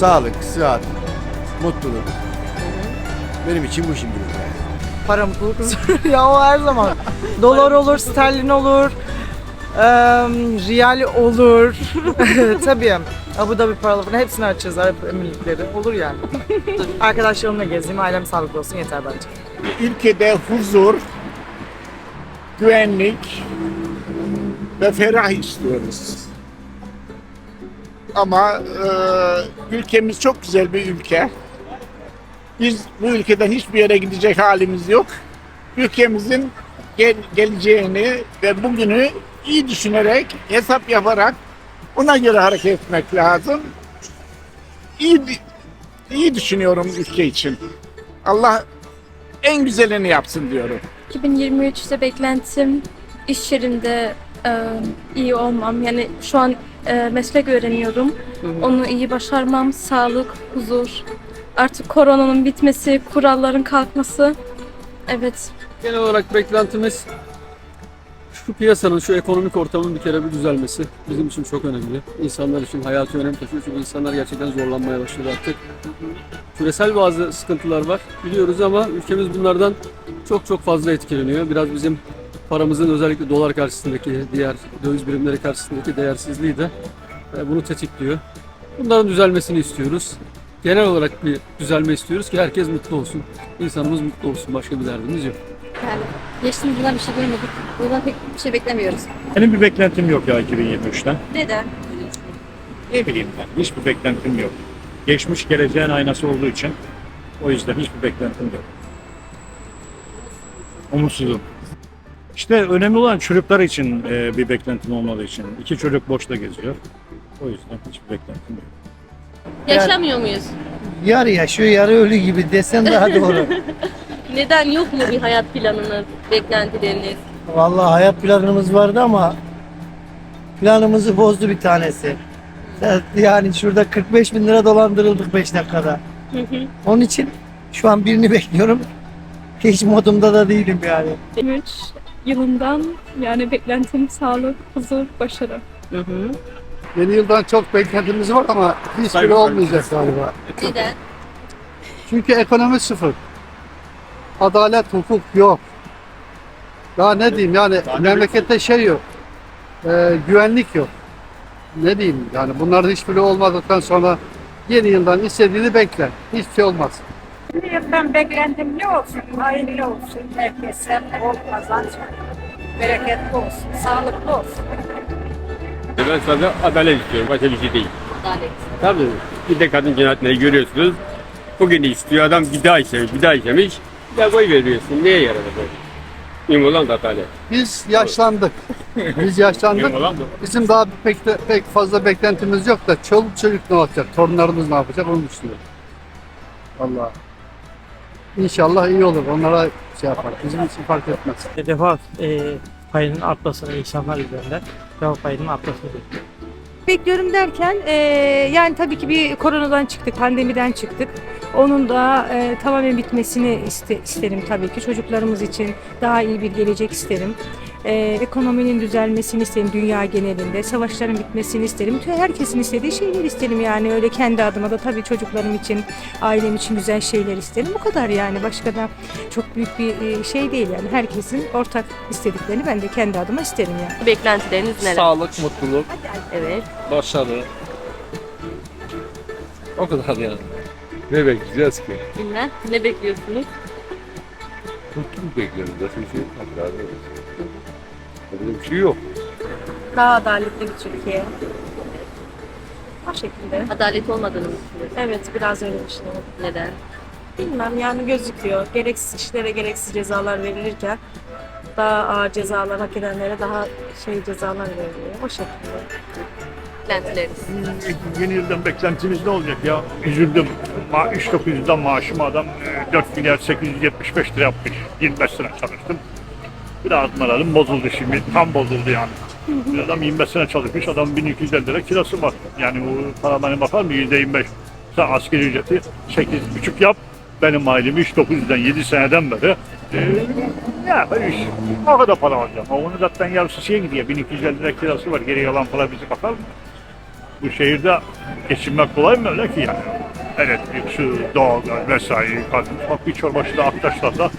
Sağlık, sıhhat, mutluluk. Benim için bu şimdilik yani. Para mutluluk huzur. ya o her zaman. Dolar olur, sterlin olur. eee, riyal olur. Tabii. Abu Dhabi paralarını hepsini açacağız. Arap Emirlikleri. Olur yani. Arkadaşlarımla gezeyim. Ailem sağlıklı olsun yeter bence. ülkede huzur, güvenlik ve ferah istiyoruz. Ama e, ülkemiz çok güzel bir ülke. Biz bu ülkeden hiçbir yere gidecek halimiz yok. Ülkemizin gel- geleceğini ve bugünü iyi düşünerek, hesap yaparak ona göre hareket etmek lazım. İyi, iyi düşünüyorum ülke için. Allah en güzelini yapsın diyorum. 2023'te beklentim iş yerinde e, iyi olmam. Yani şu an e, meslek öğreniyorum. Onu iyi başarmam, sağlık, huzur. Artık koronanın bitmesi, kuralların kalkması. Evet. Genel olarak beklentimiz şu piyasanın, şu ekonomik ortamın bir kere bir düzelmesi bizim için çok önemli. İnsanlar için hayatı önem taşıyor çünkü insanlar gerçekten zorlanmaya başladı artık. Küresel bazı sıkıntılar var biliyoruz ama ülkemiz bunlardan çok çok fazla etkileniyor. Biraz bizim paramızın özellikle dolar karşısındaki, diğer döviz birimleri karşısındaki değersizliği de e, bunu tetikliyor. Bunların düzelmesini istiyoruz. Genel olarak bir düzelme istiyoruz ki herkes mutlu olsun. İnsanımız mutlu olsun. Başka bir derdimiz yok. Yani geçtiğimiz yıllar bir şey görmedik. Bu yıldan pek bir şey beklemiyoruz. Benim bir beklentim yok ya 2023'ten. Neden? Ne bileyim ben, hiçbir beklentim yok. Geçmiş geleceğin aynası olduğu için o yüzden hiçbir beklentim yok. Umutsuzum. İşte önemli olan çocuklar için e, bir beklentim olmadığı için. İki çocuk boşta geziyor. O yüzden hiçbir beklentim yok. Yaşamıyor muyuz? Yarı yaşıyor, yarı ölü gibi desen daha doğru. Neden yok mu bir hayat planınız, beklentileriniz? Vallahi hayat planımız vardı ama planımızı bozdu bir tanesi. Yani şurada 45 bin lira dolandırıldık 5 dakikada. Onun için şu an birini bekliyorum. Hiç modumda da değilim yani. 2023 yılından yani beklentim sağlık, huzur, başarı. Yeni yıldan çok beklentimiz var ama hiçbiri olmayacak galiba. Neden? Çünkü ekonomi sıfır. Adalet, hukuk yok. Daha ne diyeyim yani memlekette şey yok. Ee, güvenlik yok. Ne diyeyim yani bunların hiçbiri olmadıktan sonra yeni yıldan istediğini bekle. Hiçbir şey olmaz. Yıldan beklentim ne olsun? Hayırlı olsun. Herkese bol kazanç. Bereketli olsun. Sağlıklı olsun. Ben sadece adalet istiyorum. Başka bir şey değil. Adalet. Tabii. Bir de kadın cinayetleri görüyorsunuz. Bugün istiyor adam bir daha işlemiş, bir daha işlemiş. Ya koy veriyorsun. Neye yaradı bu? Mühim olan da adalet. Biz yaşlandık. Biz yaşlandık. Mühim olan da. Bizim daha pek de, pek fazla beklentimiz yok da çoluk çocuk ne yapacak? Torunlarımız ne yapacak onu düşünüyorum. Allah. İnşallah iyi olur. Onlara şey yapar. Bizim için fark etmez. Refah e, payının artmasını insanlar üzerinden refah payının artmasını bekliyorum. Bekliyorum derken e, yani tabii ki bir koronadan çıktık, pandemiden çıktık. Onun da e, tamamen bitmesini iste- isterim tabii ki. Çocuklarımız için daha iyi bir gelecek isterim. E, ekonominin düzelmesini isterim dünya genelinde. Savaşların bitmesini isterim. Herkesin istediği şeyler isterim yani. Öyle kendi adıma da tabii çocuklarım için, ailem için güzel şeyler isterim. Bu kadar yani. Başka da çok büyük bir e, şey değil yani. Herkesin ortak istediklerini ben de kendi adıma isterim yani. Beklentileriniz neler? Sağlık, mutluluk, Evet. başarı. O kadar yani. Ne bekleyeceğiz ki? Bilmem. Ne bekliyorsunuz? Mutluluk bekliyoruz. Başka bir şey yok. Adalet. Böyle bir şey yok. Daha adaletli bir Türkiye. O şekilde. Adalet olmadığını mı? Evet biraz öyle düşünüyorum. Neden? Bilmem yani gözüküyor. Gereksiz işlere gereksiz cezalar verilirken daha ağır cezalar hak edenlere daha şey cezalar veriliyor. O şekilde. Beklentileriniz. Yeni yıldan beklentimiz ne olacak ya? Üzüldüm. Ma 3900'den maaşımı adam e, 4 milyar 875 lira yapmış. 25 sene çalıştım. Biraz moralim bozuldu şimdi. Tam bozuldu yani. Bir adam 25 sene çalışmış, adam 1250 lira kirası var. Yani bu paralarına bakar mı? %25. Sen asgari ücreti 8,5 yap. Benim ailem iş 900'den 7 seneden beri e, ya ben iş. O kadar para alacağım. Onun zaten yarısı şeye gidiyor. 1250 lira kirası var. Geri yalan para bizi bakar mı? Bu şehirde geçinmek kolay mı öyle ki yani? Elektrik, su, doğalgaz vesaire. Bak bir çorba şurada Aktaşlar'da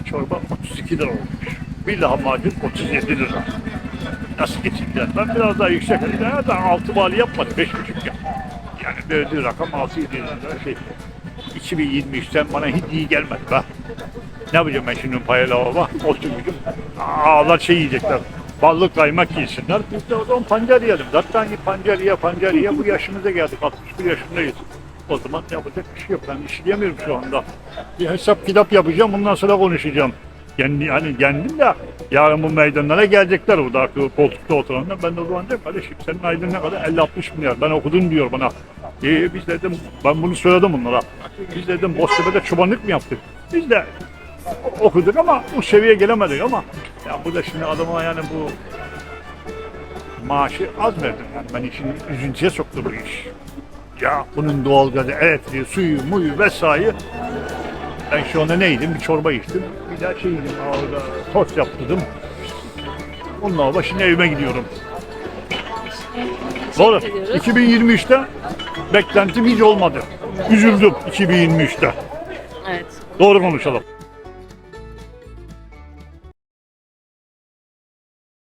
bir çorba 32 lira olmuş. Bir lahmacun 37 lira. Nasıl geçineceğiz? Ben biraz daha yüksek. Ya da 6 mali yapmadı. 5,5 yap. Yani verdiği rakam 6-7 lira şey. 2023'ten bana hiç iyi gelmedi be. Ne yapacağım ben şimdi payalı hava? Oturmuşum. Ağlar şey yiyecekler. Ballı kaymak yesinler. Biz de o zaman pancar yiyelim. Zaten pancar ye, pancar ye. Bu yaşımıza geldik. 61 yaşındayız. O zaman yapacak bir şey yok. Ben işleyemiyorum şu anda. Bir hesap kitap yapacağım. Bundan sonra konuşacağım. Yani, hani kendim de yarın bu meydanlara gelecekler orada koltukta oturanlar. Ben de o zaman dedim kardeşim senin aydın ne kadar? 50-60 milyar. Ben okudum diyor bana. İyi biz dedim ben bunu söyledim bunlara. Biz dedim Boztepe'de çobanlık mı yaptık? Biz de okuduk ama bu seviyeye gelemedik ama ya bu da şimdi adama yani bu maaşı az verdim yani ben işin üzüntüye soktu bu iş. Ya bunun doğalgazı, elektriği, suyu, muyu vesaire. Ben şu anda neydim? Bir çorba içtim. Bir daha şey yedim. Orada tost yaptırdım. Onunla da şimdi evime gidiyorum. Doğru. ediyoruz. 2023'te beklentim hiç olmadı. Üzüldüm 2023'te. Evet. Doğru konuşalım.